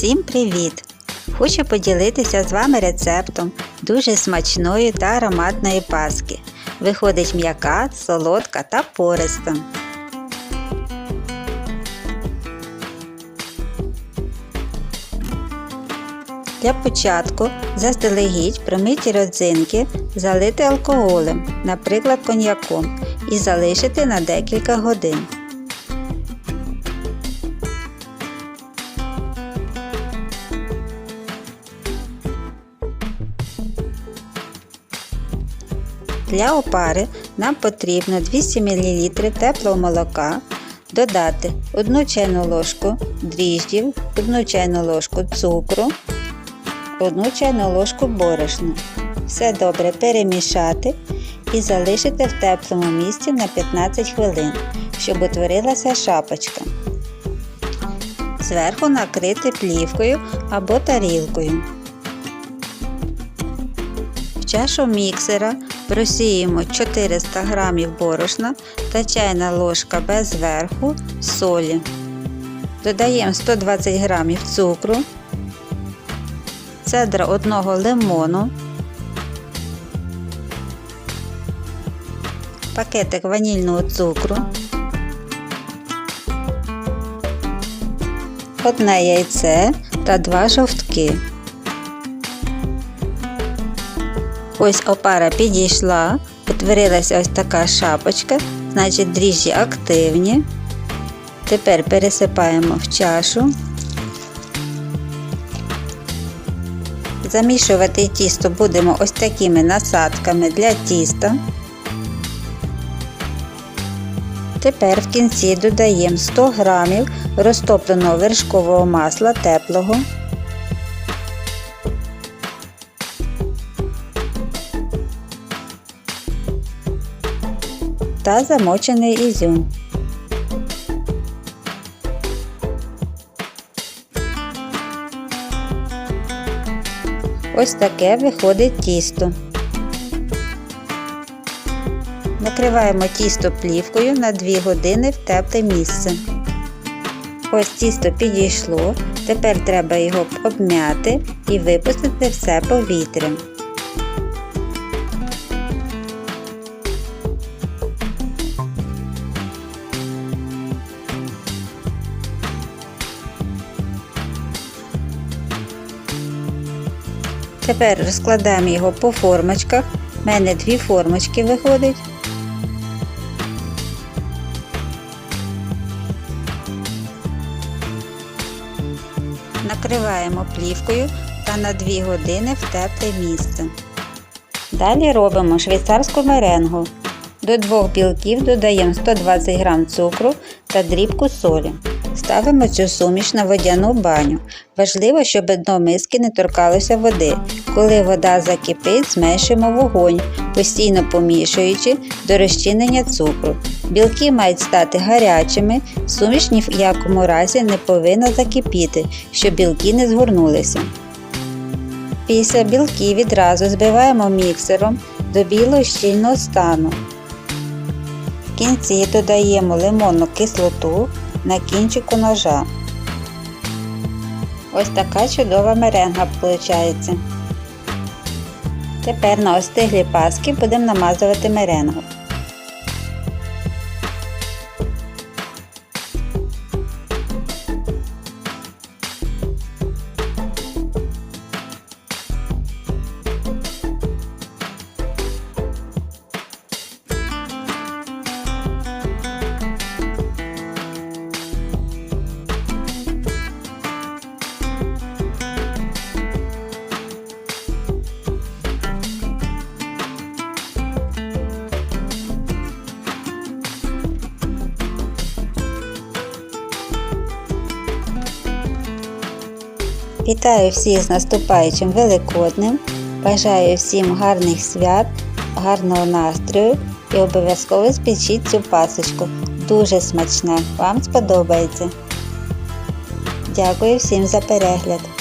Всім привіт! Хочу поділитися з вами рецептом дуже смачної та ароматної паски. Виходить м'яка, солодка та пориста. Для початку заздалегідь промиті родзинки залити алкоголем, наприклад коньяком, і залишити на декілька годин. Для опари нам потрібно 200 мл теплого молока, додати 1 чайну ложку дріждів, 1 чайну ложку цукру, 1 чайну ложку борошна. Все добре перемішати і залишити в теплому місці на 15 хвилин, щоб утворилася шапочка. Зверху накрити плівкою або тарілкою. В чашу міксера просіємо 400 г борошна та чайна ложка без верху солі. Додаємо 120 г цукру, цедра одного лимону, пакетик ванільного цукру, одне яйце та два жовтки. Ось опара підійшла, утворилася ось така шапочка, значить дріжджі активні. Тепер пересипаємо в чашу. Замішувати тісто будемо ось такими насадками для тіста. Тепер в кінці додаємо 100 г розтопленого вершкового масла теплого. Та замочений ізюм. Ось таке виходить тісто. Накриваємо тісто плівкою на 2 години в тепле місце. Ось тісто підійшло, тепер треба його обмяти і випустити все повітря. Тепер розкладаємо його по формочках. У мене дві формочки виходить. Накриваємо плівкою та на 2 години в тепле місце. Далі робимо швейцарську меренгу. До двох білків додаємо 120 г цукру та дрібку солі. Ставимо цю суміш на водяну баню. Важливо, щоб дно миски не торкалося води. Коли вода закипить, зменшуємо вогонь, постійно помішуючи до розчинення цукру. Білки мають стати гарячими, суміш ні в якому разі не повинна закипіти, щоб білки не згорнулися. Після білків відразу збиваємо міксером до білого щільного стану. В кінці додаємо лимонну кислоту на кінчику ножа. Ось така чудова меренга виходить. Тепер на остиглі паски будемо намазувати меренгу. Вітаю всіх з наступаючим Великоднем. Бажаю всім гарних свят, гарного настрою і обов'язково спічіть цю пасочку. Дуже смачна, вам сподобається. Дякую всім за перегляд!